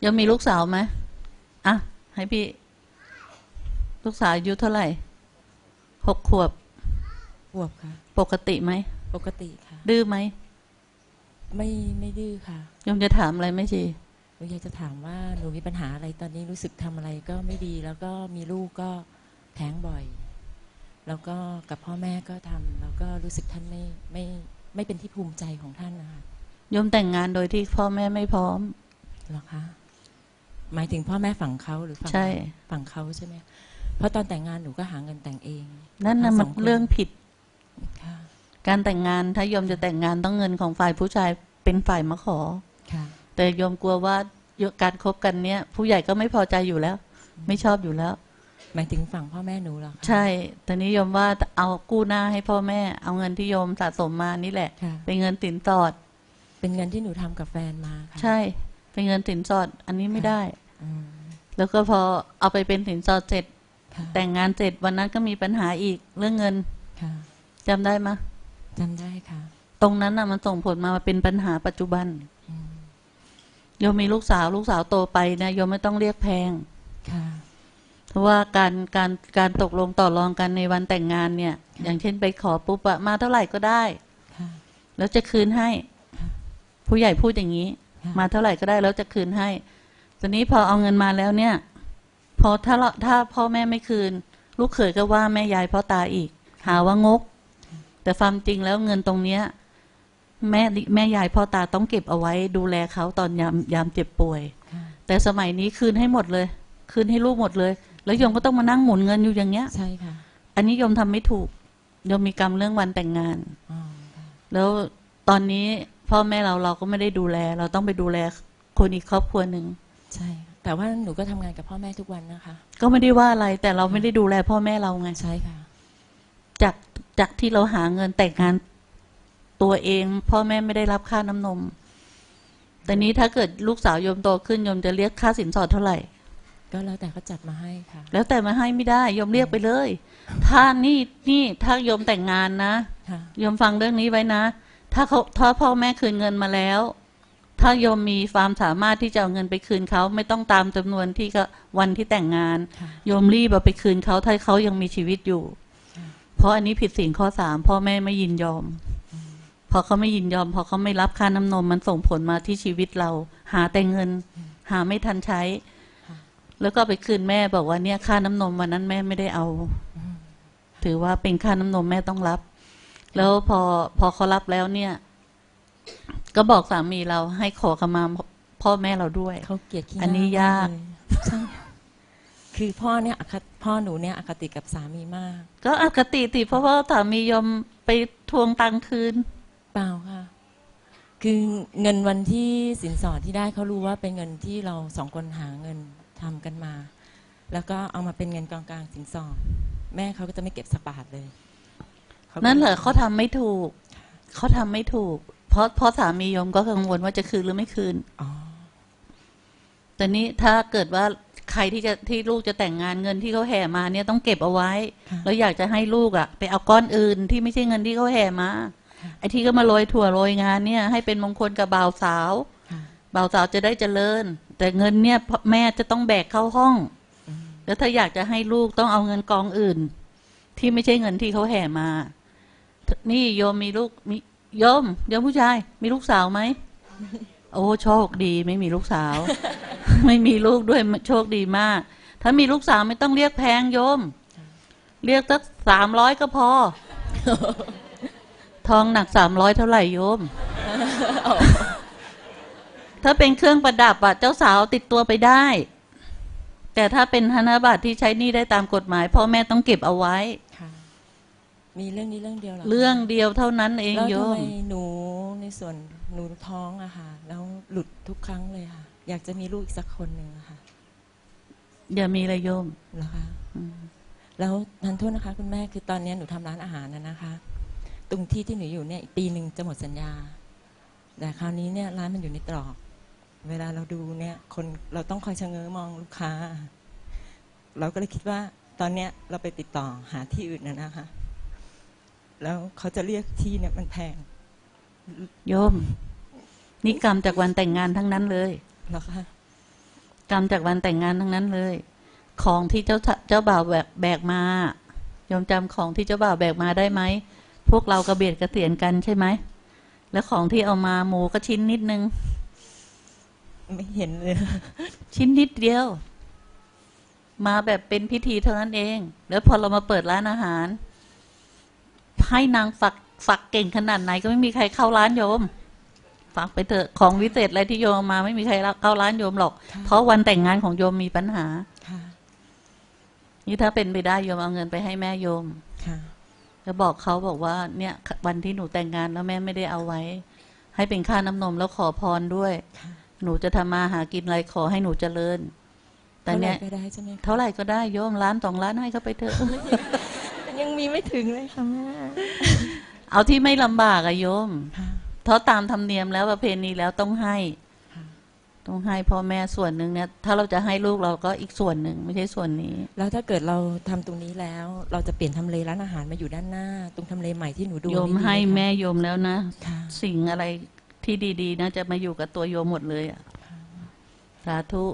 โยมมีลูกสาวไหมอะ ให้พี่ ลูกสาวอายุเท่าไหร่หกขวบบวบค่ะ ปกติไหม ปกติค่ะ ดื้อไหม ไม่ไม่ดื้อค่ะโยมจะถามอะไรไหมจีหนูอยากจะถามว่าหนูมีปัญหาอะไรตอนนี้รู้สึกทำอะไรก็ไม่ดี แล้วก็มีลูกก็แท้งบ่อย แล้วก็กับพ่อแม่ก็ทำแล้วก็รู้สึกท่านไม่ไม่ไม่เป็นที่ภูมิใจของท่านนะคะโยมแต่งงานโดยที่พ่อแม่ไม่พร้อม เหรอคะ หมายถึงพ่อแม่ฝั่งเขาหรือฝั่งใช่ ฝั่งเขาใช่ไหมเพราะตอนแต่งงานหนูก็หาเงินแต่งเองนั่นนะทั้งสมัอนงคนเรื่องผิดค่ะการแต่งงานถ้าโยมจะแต่งงานต้องเงินของฝ่ายผู้ชายเป็นฝ่ายมาขอ ค่ะ แต่โยมกลัวว่าการคบกันเนี้ยผู้ใหญ่ก็ไม่พอใจอยู่แล้ว ไม่ชอบอยู่แล้ว หมายถึงฝั่งพ่อแม่หนูเหรอคะใช่แต่นี้โยมว่าเอากู้หน้าให้พ่อแม่ เอาเงินที่โยมสะสมมานี่แหละ ค่ะ เป็นเงินสินสอด เป็นเงินที่หนูทำกับแฟนมาค่ะใช่ เป็นเงินสินสอดอันนี้ไม่ได้อืมแล้วก็พอเอาไปเป็นสินสอดเสร็จค่ะแต่งงานเสร็จวันนั้นก็มีปัญหาอีกเรื่องเงินค่ะจำได้ไหมยจำได้ค่ะ ตรงนั้นน่ะมันส่งผลมาเป็นปัญหาปัจจุบันอืมโยมมีลูกสาว ลูกสาวโตไปนะโยมไม่ต้องเรียกแพงค่ะเพราะว่าการการการตกลงต่อรองกันในวันแต่งงานเนี่ย อย่างเช่นไปขอปุ๊บอะมาเท่าไหร่ก็ได้ค่ะแล้วจะคืนให้ค่ะผู้ใหญ่พูดอย่างนี้ค่ะ มาเท่าไหร่ก็ได้แล้วจะคืนให้ตอนนี้พอเอาเงินมาแล้วเนี่ย พอถ้าเราถ้าพ่อแม่ไม่คืน ลูกเขยก็ว่าแม่ยายพ่อตาอีก หาว่างก แต่ความจริงแล้วเงินตรงเนี้ยแม่แม่ยายพ่อตาต้องเก็บเอาไว้ ดูแลเขาตอนยามยามเจ็บป่วยค่ะแต่สมัยนี้คืนให้หมดเลย คืนให้ลูกหมดเลย แล้วโยมก็ต้องมานั่งหมุนเงินอยู่อย่างเงี้ยใช่ค่ะ อันนี้โยมทำไม่ถูกโยมมีกรรมเรื่องวันแต่งงานอ๋อค่ะแล้วตอนนี้ พ่อแม่เราเราก็ไม่ได้ดูแล เราต้องไปดูแลคนอีกครอบครัวหนึ่งใช่ค่ะแต่ว่าหนูก็ทำงานกับพ่อแม่ทุกวันนะคะ ก็ไม่ได้ว่าอะไร แต่เราไม่ได้ดูแลพ่อแม่เราไงใช่ค่ะ จากจากที่เราหาเงินแต่งงานตัวเอง พ่อแม่ไม่ได้รับค่าน้ำนม แต่นี้ถ้าเกิดลูกสาวโยมโตขึ้นโยมจะเรียกค่าสินสอดเท่าไหร่ ก็แล้วแต่เขาจัดมาให้ค่ะ แล้วแต่มาให้ไม่ได้โยมเรียกไปเลย ถ้านี่นี่ถ้าโยมแต่งงานนะค่ะ โยมฟังเรื่องนี้ไว้นะ ถ้าเขาถ้าพ่อแม่คืนเงินมาแล้ว ถ้าโยมมีความสามารถที่จะเอาเงินไปคืนเขาไม่ต้องตามจำนวนที่ก็วันที่แต่งงานค่ะโยมรีบเอาไปคืนเขาถ้าเขายังมีชีวิตอยู่ค่ะเพราะอันนี้ผิดศีลข้อสามพ่อแม่ไม่ยินยอม พอเขาไม่ยินยอม พอเขาไม่รับค่าน้ำนมมันส่งผลมาที่ชีวิตเรา หาแต่เงิน หาไม่ทันใช้ค่ะแล้วก็เอาไปคืนแม่บอกว่าเนี่ยค่าน้ำนมวันนั้นแม่ไม่ได้เอาอืมถือว่าเป็นค่าน้ำนมแม่ต้องรับ แล้วพอพอเขารับแล้วเนี่ย ก็บอกสามีเราให้ขอขมาพ่อแม่เราด้วยเขาเกลียดขี้หอันนี้ยากมเลยใช่คือพ่อเนี่ยอคติพ่อหนูเนี่ยอคติกับสามีมาก ก็อคติติเพราะว่าสามียอมไปทวงตังค์คืน เปล่าค่ะ คือเงินวันที่สินสอดที่ได้เขารู้ว่าเป็นเงินที่เราสองคนหาเงินทำกันมา แล้วก็เอามาเป็นเงินกองกลางสินสอดแม่เขาก็จะไม่เก็บสกบาทเลยขาก็ นั่นเหรอเขาทำไม่ถูก เขาทำไม่ถูก เพราะเพราะสามียอมก็กังวลว่าจะคืนหรือไม่คืนอ๋อแต่นี้ถ้าเกิดว่าใครที่จะที่ลูกจะแต่งงานเงินที่เขาแห่มาเนี่ยต้องเก็บเอาไว้ค่ะแล้วอยากจะให้ลูกอะไปเอาก้อนอื่นที่ไม่ใช่เงินที่เขาแห่มาค่ะไอ้ที่ก็มาโรยถั่วโรยงานเนี่ย ให้เป็นมงคลกับบ่าวสาวค่ะบ่าวสาวจะได้เจริญ แต่เงินเนี่ยพ่อแม่จะต้องแบกเข้าห้องอืมแล้วถ้าอยากจะให้ลูกต้องเอาเงินกองอื่น ที่ไม่ใช่เงินที่เขาแห่มา นี่โยมมีลูกมีโยมโยมผู้ชาย มีลูกสาวไหมโอ้โชคดีไม่มีลูกสาว ไม่มีลูกด้วยโชคดีมาก ถ้ามีลูกสาวไม่ต้องเรียกแพงโยม เรียกสักสามร้อยก็พอ ทองหนักสามร้อยเท่าไหร่โยม ถ้าเป็นเครื่องประดับอะเจ้าสาวติดตัวไปได้ แต่ถ้าเป็นธนบัตรที่ใช้นี้ได้ตามกฎหมายพ่อแม่ต้องเก็บเอาไว้ค่ะ มีเรื่องนี้เรื่องเดียวหรอคะเรื่องเดียวเท่านั้นเองแล้วโยทำไมม หนูในส่วนหนูท้องอะค่ะ แล้วหลุดทุกครั้งเลยค่ะ อยากจะมีลูกอีกสักคนหนึ่งอะค่ะอย่ามีอะไรโยมเหรอคะ อืมแล้วทันโทษนะคะคุณแม่คือตอนนี้หนูทำร้านอาหารนะนะคะ ตรงที่ที่หนูอยู่เนี่ยอีกปีหนึ่งจะหมดสัญญา แต่คราวนี้เนี่ยร้านมันอยู่ในตรอก เวลาเราดูเนี่ย คนเราต้องคอยชะเง้อมองลูกค้า เราก็เลยคิดว่า ตอนเนี้ยเราไปติดต่อหาที่อื่นนะนะคะ แล้วเขาจะเรียกที่เนี่ยมันแพง โยม นี่กรรมจากวันแต่งงานทั้งนั้นเลยเหรอคะกรรมจากวันแต่งงานทั้งนั้นเลย ของที่เจ้าเจ้าบ่าวแบกแบกมาโยมจำของที่เจ้าบ่าวแบกมาได้ไหมพวกเรากระเบียดกระเสียนกันใช่ไหมแล้วของที่เอามาหมูก็ชิ้นนิดนึง ไม่เห็นเลย ชิ้นนิดเดียว มาแบบเป็นพิธีเท่านั้นเอง แล้วพอเรามาเปิดร้านอาหาร ให้นางฝักฝักเก่งขนาดไหนก็ไม่มีใครเข้าร้านโยมฝักไปเถอะของวิเศษอะไรที่โยมเอามาไม่มีใครเข้าร้านโยมหรอกค่ะเพราะวันแต่งงานของโยมมีปัญหาค่ะนี่ถ้าเป็นไปได้โยมเอาเงินไปให้แม่โยมค่ะแล้วบอกเขาบอกว่า เนี่ยวันที่หนูแต่งงานแล้วแม่ไม่ได้เอาไว้ ให้เป็นค่าน้ำนมแล้วขอพรด้วยค่ะหนูจะทำมาหากินอะไรขอให้หนูเจริญ แต่เนี่ยท่าไหร่ก็ได้ใช่ไหมคะเท่าไหร่ก็ได้โยมล้านสองล้านให้เขาไปเถอะ ยังมีไม่ถึงเลยค่ะแม่เอาที่ไม่ลำบากอะโยมค่ะเพราะตามธรรมเนียมแล้วประเพณีแล้วต้องให้ค่ะต้องให้พ่อแม่ส่วนหนึ่งเนี่ยถ้าเราจะให้ลูกเราก็อีกส่วนหนึ่งไม่ใช่ส่วนนี้ แล้วถ้าเกิดเราทำตรงนี้แล้ว เราจะเปลี่ยนทำเลร้านอาหารมาอยู่ด้านหน้า ตรงทำเลใหม่ที่หนูดูโยมนี่ดีให้ไคะแม่โยมแล้วนะค่ะสิ่งอะไรที่ดีๆนะจะมาอยู่กับตัวโยมหมดเลยอะสาธุ